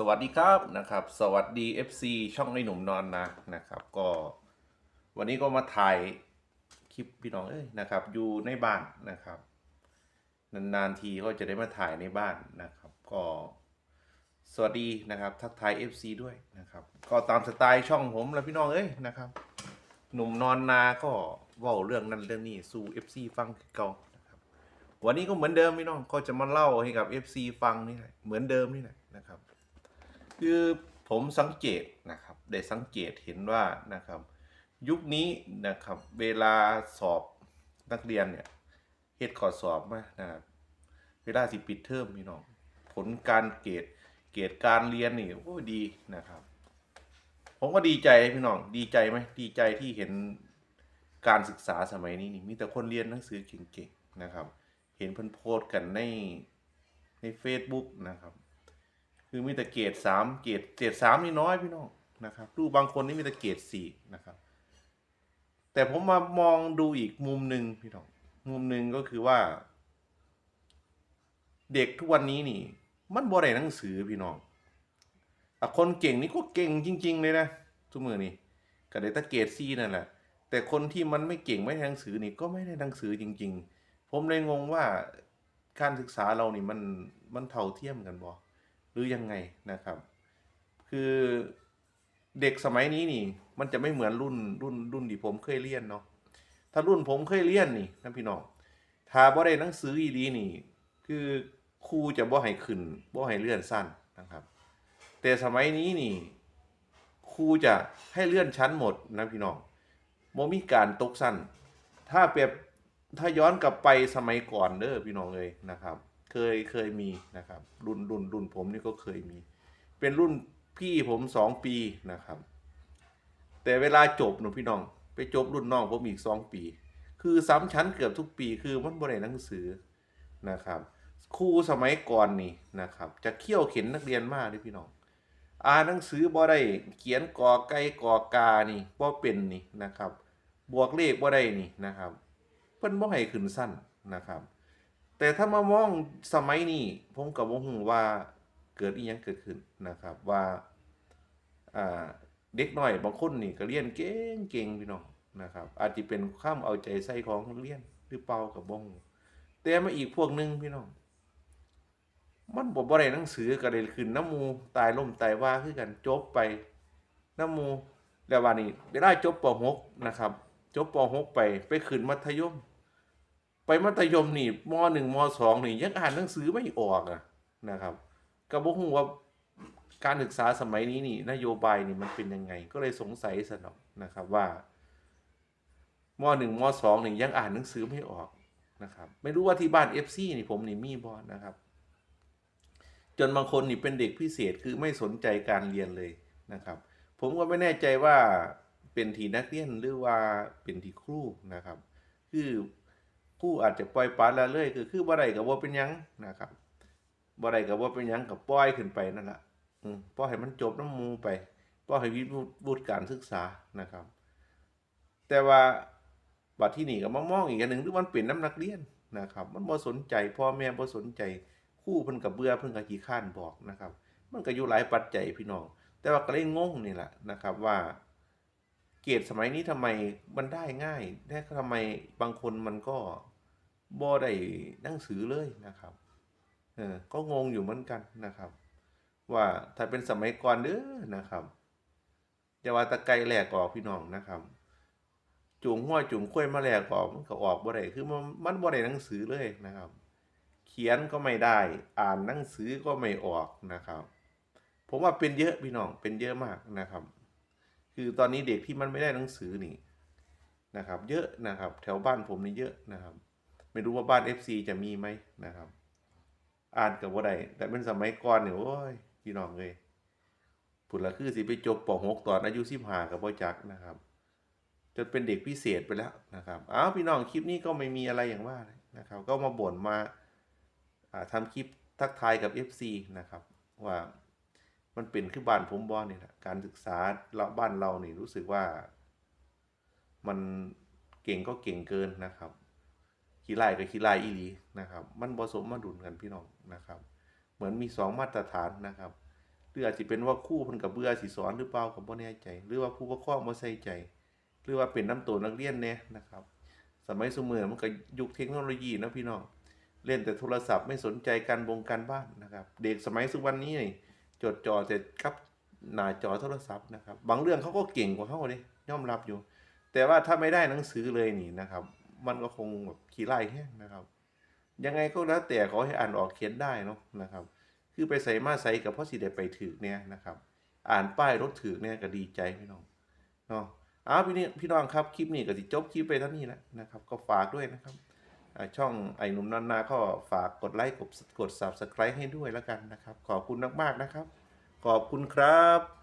สวัสดีครับนะครับ สวัสดี FC ช่องไอ้หนุ่มนอนนะนะครับ ก็วันนี้ก็มาถ่ายคลิปพี่น้องเอ้ยนะครับ อยู่ในบ้านนะครับ นานๆทีก็จะได้มาถ่ายในบ้านนะครับ ก็สวัสดีนะครับ ทักทาย FC ด้วยนะครับ ก็ตามสไตล์ช่องผมแล้วพี่น้องเอ้ยนะครับ หนุ่มนอนนาก็ว่าเรื่องนั้นเรื่องนี้สู่ FC ฟังคือเก่านะครับวันนี้ก็เหมือนเดิมพี่น้องก็จะมาเล่าให้กับ FC ฟังนี่แหละเหมือนเดิมนี่แหละนะครับ คือผมสังเกตนะครับได้สังเกตเห็นว่านะครับ ยุคนี้นะครับเวลาสอบนักเรียนเนี่ยเฮ็ดขอสอบมานะครับเวลาสิปิดเทอมพี่น้องผลการเกรดเกรดการเรียนนี่โอ้ดีนะครับ ผมก็ดีใจพี่น้องดีใจไหมดีใจที่เห็นการศึกษาสมัยนี้นี่มีแต่คนเรียนหนังสือเก่งๆนะครับ เห็นเพิ่นโพสต์กันในใน Facebook นะครับ คือมีแต่เกรดสามเกรดเกรดสามนี่น้อยพี่น้องนะครับดูบางคนนี่มีแต่เกรดสี่นะครับ แต่ผมมามองดูอีกมุมหนึ่งพี่น้องมุมหนึ่งก็คือว่า เด็กทุกวันนี้นี่ มันบ่ได้หนังสือพี่น้องอคนเก่งนี่ก็เก่งจริง ๆ เลยนะทุกมือนี่ก็ได้แตะเกรดซีนั่นแหละแต่คนที่มันไม่เก่งไม่ได้หนังสือนี่ก็ไม่ได้หนังสือจริง ๆ ผมเลยงงว่าการศึกษาเรานี่มันมันเท่าเทียมกันบ่ หรือยังไงนะครับ คือเด็กสมัยนี้นี่ มันจะไม่เหมือนรุ่นรุ่นรุ่นที่ผมเคยเรียนเนาะถ้ารุ่นผมเคยเรียนนี่นะพี่น้องถ้าบ่ได้หนังสืออีดีนี่ คือครูจะบ่ให้ขึ้นบ่ให้เลื่อนสั้นนะครับ แต่สมัยนี้นี่ครูจะให้เลื่อนชั้นหมดนะพี่น้องบ่มีการตกสั้นถ้าเปรียบถ้าย้อนกลับไปสมัยก่อนเด้อพี่น้องเลยนะครับ เคยเคยมีนะครับ รุ่นรุ่นรุ่นผมนี่ก็เคยมี เป็นรุ่นพี่ผมสองปีนะครับ แต่เวลาจบหนูพี่น้อง ไปจบรุ่นน้องผมอีกสองปี คือซ้ำชั้นเกือบทุกปีคือมันบ่ได้หนังสือนะครับครูสมัยก่อนนี่นะครับ จะเขี่ยวเข็นนักเรียนมากเลยพี่น้อง อ่านหนังสือบ่ได้เขียนกอไก่กอกานี่บ่เป็นนี่นะครับ บวกเลขบ่ได้นี่นะครับ เพิ่นบ่ให้ขึ้นสั้นนะครับ แต่ถ้ามามองสมัยนี้ผมก็บ่ฮู้ว่าเกิดอีหยังเกิดขึ้นนะครับ ว่าเด็กหน้อยบางคนนี่ก็เรียนเก่งเก่งพี่น้องนะครับ อาจจะเป็นความเอาใจใส่ของเรียนหรือเปล่าก็บ่ฮู้แต่มาอีกพวกหนึ่งพี่น้อง มันบ่บ่ได้หนังสือก็ได้ขึ้นน้ำมูตายล่มตายว่าคือกันจบไปน้ำมูแล้ววันนี้เวลาจบป .6 นะครับ จบป .6 ไปไปขึ้นมัธยม ไปมัธยมนี่มหนึ่งมสองนี่ยังอ่านหนังสือไม่ออกอะนะครับก็บ่ฮู้ว่าการศึกษาสมัยนี้นี่นโยบายนี่มันเป็นยังไง ก็เลยสงสัยสนอกนะครับว่ามหนึ่งมสองนี่ยังอ่านหนังสือไม่ออกนะครับ ไม่รู้ว่าที่บ้าน FC นี่ผมนี่มีบ่นะครับ จนบางคนนี่เป็นเด็กพิเศษคือไม่สนใจการเรียนเลยนะครับ ผมก็ไม่แน่ใจว่าเป็นทีนักเรียนหรือว่าเป็นทีครูนะครับ คือ ครูอาจจะปล่อยปละละเลยคือคือบ่ได้ก็บ่เป็นยังนะครับบ่ได้ก็บ่เป็นยังก็ปล่อยขึ้นไปนั่นแหละปล่อยให้มันจบน้ำมูไปปล่อยให้วิบุตรการศึกษานะครับ แต่ว่าบัดที่นี่ก็มามองอีกอันหนึ่งหรือมันเป็นน้ำนักเรียนนะครับ มันบ่สนใจพ่อแม่บ่สนใจครูเพิ่นก็เบื่อเพิ่นก็ขี้ข้านบอกนะครับ มันก็อยู่หลายปัจจัยพี่น้อง แต่ว่าก็เลยงงนี่แหละนะครับว่า เกรดสมัยนี้ทำไมมันได้ง่ายแต่ทำไมบางคนมันก็บ่ได้หนังสือเลยนะครับเออก็งงอยู่เหมือนกันนะครับ ว่าถ้าเป็นสมัยก่อนเด้อนะครับอย่าว่าตะไกแหลกออกพี่น้องนะครับจูงหัวจูงข้วยมาแหลกออกมันก็ออกบ่ได้คือมันมันบ่ได้หนังสือเลยนะครับ เขียนก็ไม่ได้ อ่านหนังสือก็ไม่ออกนะครับ ผมว่าเป็นเยอะพี่น้องเป็นเยอะมากนะครับ คือตอนนี้เด็กที่มันไม่ได้หนังสือนี่นะครับ เยอะนะครับ แถวบ้านผมนี่เยอะนะครับ ไม่รู้ว่าบ้าน FC จะมีไหมนะครับ อ่านกับว่าใดแต่เป็นสมัยก่อนเนี่ยโอ้ยพี่น้องเลยผุดละคือสิไปจบป .6 ตอนอายุ15กับพ่จักนะครับจนเป็นเด็กพิเศษไปแล้วนะครับอ้าวพี่น้องคลิปนี้ก็ไม่มีอะไรอย่างว่านะครับ ก็มาบ่นมาอ่าทำคลิปทักทายกับ FC นะครับว่า มันเป็นคือบ้านผมบอนี่แหละการศึกษาเราบ้านเรานี่รู้สึกว่า มันเก่งก็เก่งเกินนะครับขี้ไล่กับขี้ไล่อีหลีนะครับ มันผสมมาดุลกันพี่น้องนะครับ เหมือนมีสองมาตรฐานนะครับหรืออาจสิเป็นว่าครูเพิ่นก็เบื่อสิสอนหรือเปล่าก็บ่แน่ใจ หรือว่าผู้ปกครองบ่ใส่ใจ หรือว่าเป็นน้ำตัวนักเรียนแน่นะครับ สมัยสมือมันก็ยุคเทคโนโลยีนะพี่น้องเล่นแต่โทรศัพท์ไม่สนใจการบงการบ้านนะครับ เด็กสมัยสุวรรณนี้นี่ จดจ่อแต่กับหน้าจอโทรศัพท์นะครับ บางเรื่องเขาก็เก่งกว่าเขาเลยยอมรับอยู่ แต่ว่าถ้าไม่ได้หนังสือเลยนี่นะครับ มันก็คงแบบขี้ไล่แห้งนะครับ ยังไงก็แล้วแต่ขอให้อ่านออกเขียนได้เนาะนะครับ คือไปใส่มาใส่กับพ่อสิได้ไปถือเนี่ยนะครับ อ่านป้ายรถถือเนี่ยก็ดีใจพี่น้องเนาะอ้าวพี่นี่พี่น้องครับคลิปนี้ก็สิจบคลิปไปเท่านี้แล้วนะครับ ก็ฝากด้วยนะครับ ช่องไอ้หนุ่มนันนาก็ฝากกดไลค์กดกด subscribe ให้ด้วยแล้วกันนะครับ ขอบคุณมากๆนะครับ ขอบคุณครับ